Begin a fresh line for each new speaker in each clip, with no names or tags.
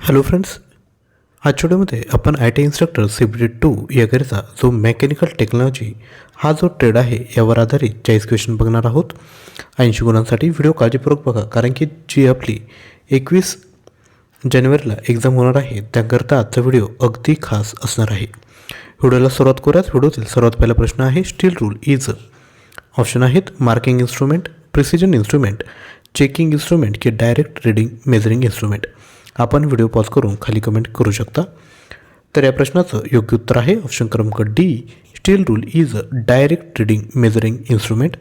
Hello friends आजच्या व्हिडिओमध्ये आपण I T instructor C two याकरिता जो मेकॅनिकल टेक्नॉलॉजी हा जो ट्रेड आहे यावर आधारित चाळीस क्वेश्चन बघणार आहोत. ऐंशी गुणांसाठी व्हिडिओ काळजीपूर्वक बघा कारण की जी आपली एकवीस जानेवारीला एक्झाम होणार आहे त्याकरता आजचा व्हिडिओ अगदी खास असणार आहे. व्हिडिओला सुरुवात करूयात. व्हिडिओतील सर्वात पहिला प्रश्न आहे स्टील रूल इज ऑप्शन आहेत marking instrument precision instrument checking instrument की डायरेक्ट रिडिंग मेजरिंग इन्स्ट्रुमेंट आपण व्हिडिओ पॉज करून खाली कमेंट करू शकता. तर या प्रश्नाचं योग्य उत्तर आहे ऑप्शन क्रमांक D steel rule is a direct trading measuring instrument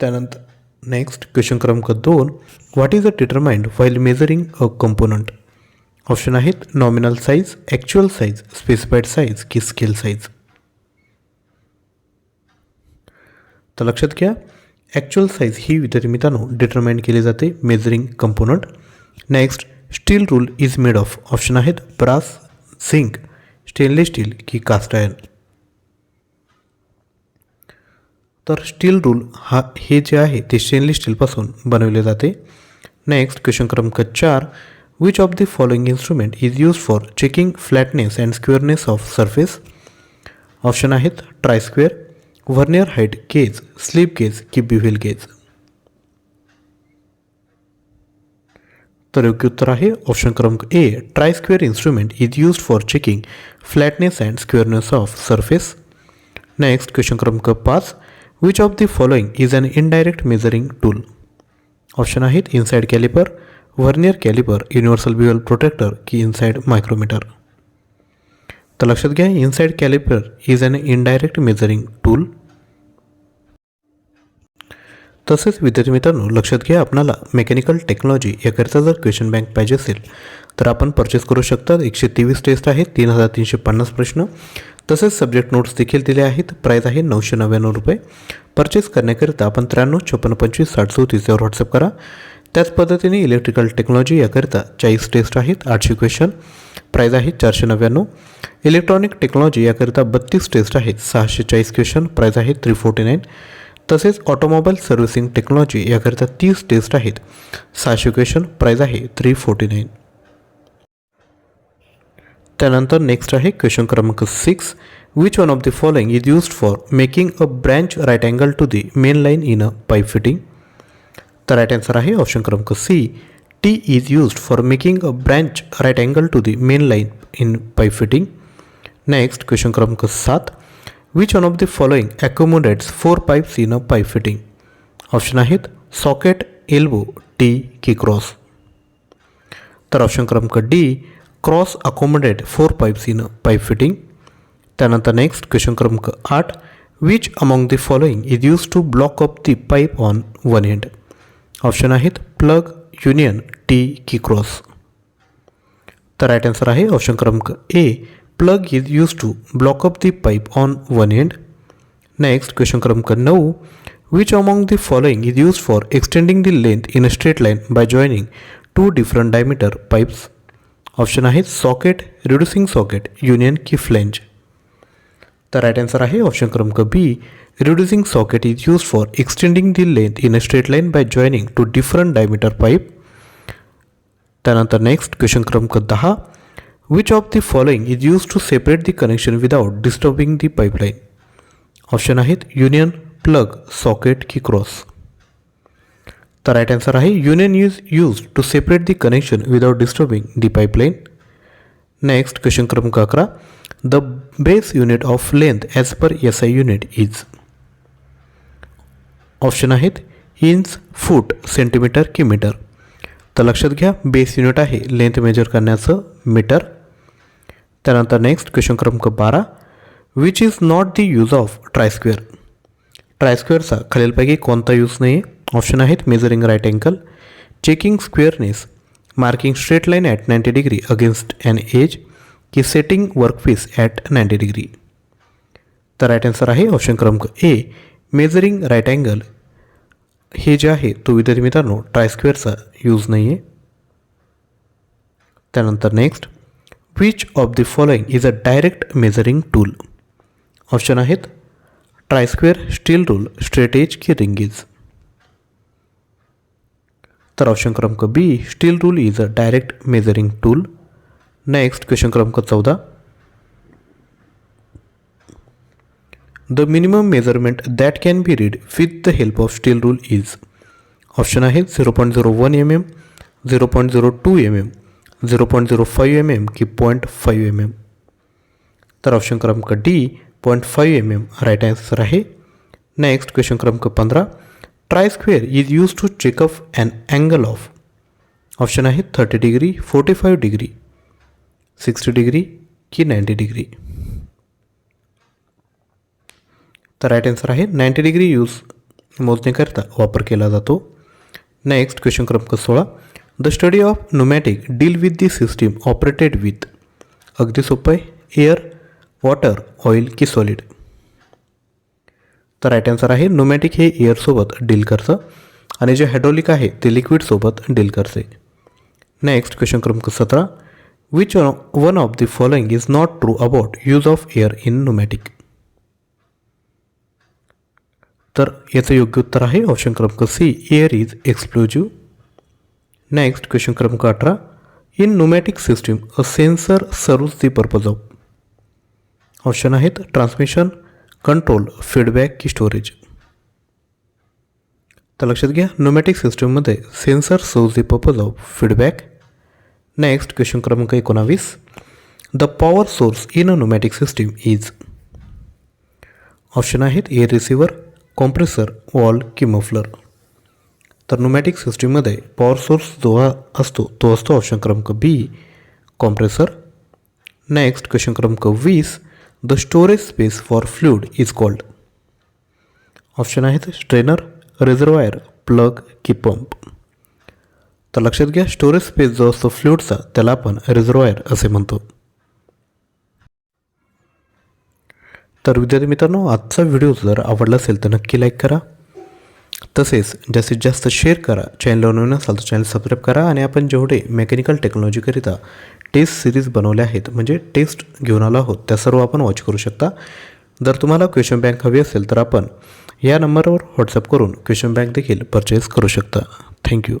त्यानंतर नेक्स्ट क्वेश्चन क्रमांक दोन. What is a determined while measuring a component option आहेत nominal size actual size specified size की स्केल साईज तर लक्षात घ्या ॲक्च्युअल साईज ही मित्रांनो डिटरमाइन केली जाते measuring component next steel rule is made of option आहेत. ब्रास झिंक स्टेनलेस स्टील की कास्ट आयर्न तर स्टील रूल हा, हे जे आहे, ते स्टेनलेस स्टीलपासून बनवले जाते. नेक्स्ट क्वेश्चन क्रमांक चार. Which of the following instrument is use for checking flatness and squareness of surface option आहेत try square vernier height gauge slip gauge की बिव्हिल गेज तर योग्य उत्तर आहे ऑप्शन क्रमांक A try square instrument is use for checking flatness and squareness of surface next question क्रमांक पाच which of the following is an indirect measuring tool option आहेत inside caliper vernier caliper universal bevel protractor की inside micrometer तर लक्षात घ्या inside caliper is an indirect measuring tool तसेच विद्यार्थी मित्रांनो लक्षात घ्या आपणाला मेकॅनिकल टेक्नॉलॉजी याकरिता जर क्वेश्चन बँक पाहिजे असेल तर आपण परचेस करू शकता. एकशे तेवीस टेस्ट आहेत तीन हजार तीनशे पन्नास प्रश्न. तसेच सब्जेक्ट नोट्स देखील दिले आहेत प्राईज आहे नऊशे नव्याण्णव रुपये. परचेस करण्याकरिता आपण त्र्याण्णव छप्पन्न पंचवीस साठ चौतीस यावर व्हॉट्सअप करा. त्याच पद्धतीने इलेक्ट्रिकल टेक्नॉलॉजी याकरिता चाळीस टेस्ट आहेत आठशे क्वेश्चन प्राईज आहे चारशे नव्याण्णव. इलेक्ट्रॉनिक टेक्नॉलॉजी याकरिता बत्तीस टेस्ट आहेत सहाशे चाळीस क्वेश्चन प्राईज आहे थ्री फोर्टी नाईन तसेच ऑटोमोबाईल सर्व्हिसिंग टेक्नॉलॉजी याकरिता तीस टेस्ट आहेत सहाशे क्वेश्चन प्राईज आहे थ्री फोर्टी नाईन त्यानंतर नेक्स्ट आहे क्वेश्चन क्रमांक six which one of the following is used for making a branch right angle to the main line in a pipe fitting तर right answer आहे option क्रमांक C tee is used for making a branch right angle to the main line in pipe fitting next question क्रमांक सात which one of the following accommodates four pipes in a pipe fitting option आहेत socket elbow tee की cross तर option क्रमांक D cross accommodate four pipes in pipe fitting त्यानंतर next question क्रमांक आठ which among the following is use to block up the pipe on one end option है plug, union, tee, की cross. तो right answer है option क्रमांक A plug is use to block up the pipe on one end next question क्रमांक नौ which among the following is use for extending the length in a straight line by joining two different diameter pipes option है socket reducing socket union की flange तर right answer आहे option क्रमांक B reducing socket is use for extending the length in a straight line by joining two different diameter pipe त्यानंतर next question क्रमांक दहा, Which of the following is used to separate the connection without disturbing the pipeline? Option आहेत union plug socket की cross तर right answer आहे union is use to separate the connection without disturbing the pipeline next question क्रमांक अकरा base unit of length as per S I unit is option आहेत inch foot centimetre की metre तर लक्षात घ्या base unit आहे. Length measure करण्याचं metre त्यानंतर नेक्स्ट क्वेश्चन क्रमांक बारा which is not the use of try square ट्रायस्क्वेअरचा खालीलपैकी कोणता यूज़ नाही ऑप्शन आहेत measuring right angle checking squareness marking straight line at ninety degree against an edge की setting workpiece at ninety degree तर right answer आहे option क्रमांक A measuring right angle हे जे आहे तो विद्यार्थी मित्रांनो ट्रायस्क्वेअरचा यूज़ नाही आहे त्यानंतर next which of the following is a direct measuring tool option आहेत ट्रायस्क्वेअर स्टील रूल स्ट्रेटेज की रिंगीज तर ऑप्शन क्रमांक B steel rule is a direct measuring tool next question क्रमांक चौदा the minimum measurement that can be read with the help of steel rule is option आहे zero point zero one M M zero point zero two M M zero point zero five M M की point five M M तर option क्रमांक D point five M M right answer आहे। Next question क्रमांक पंधरा try square is use to checkup and angle of option आहे thirty degree forty five degree sixty degree की ninety degree? तर right answer आहे ninety degree use मोजण्याकरिता वापर केला जातो. नेक्स्ट क्वेश्चन क्रमांक सोळा. The study of pneumatic deal with the system operated with अगदी सोपं आहे. एअर वॉटर ऑइल की सॉलिड तर राईट आन्सर आहे नुमॅटिक हे एअरसोबत डील करतं आणि जे हायड्रॉलिक आहे ते लिक्विडसोबत डील करते. नेक्स्ट क्वेश्चन क्रमांक सतरा. Which one of the following is not true about use of air in pneumatic तर याचं योग्य उत्तर आहे ऑप्शन क्रमांक C air is explosive next question क्रमांक अठरा. In pneumatic system a sensor serves the purpose of option आहेत transmission control feedback की स्टोरेज तर लक्षात घ्या न्युमॅटिक सिस्टीममध्ये sensor serves the purpose of feedback next question क्रमांक एकोणावीस. The power source in a pneumatic system is option आहेत air receiver compressor valve की मफलर तर नोमॅटिक सिस्टीममध्ये पॉवर सोर्स जो हा असतो तो असतो ऑप्शन क्रमांक बी कॉम्प्रेसर नेक्स्ट क्वेश्चन क्रमांक वीस. The storage space for fluid is called option आहेत स्ट्रेनर रिझर्वायर प्लग की पंप तर लक्षात घ्या स्टोरेज स्पेस जो असतो फ्लूडचा त्याला आपण रिझर्वायर असे म्हणतो. तर विद्यार्थी मित्रांनो आजचा व्हिडिओ जर आवडला असेल तर नक्की लाईक करा. तसेच जास्तीत जास्त शेअर करा. चॅनलवर नवीन असाल तर चॅनल सबस्क्राईब करा आणि आपण जेवढे मेकॅनिकल टेक्नॉलॉजीकरिता टेस्ट सिरीज बनवले आहेत म्हणजे टेस्ट घेऊन आलो आहोत त्या सर्व आपण वॉच करू शकता. जर तुम्हाला क्वेश्चन बँक हवी असेल तर आपण या नंबरवर व्हॉट्सअप करून क्वेश्चन बँक देखील परचेस करू शकता. थँक्यू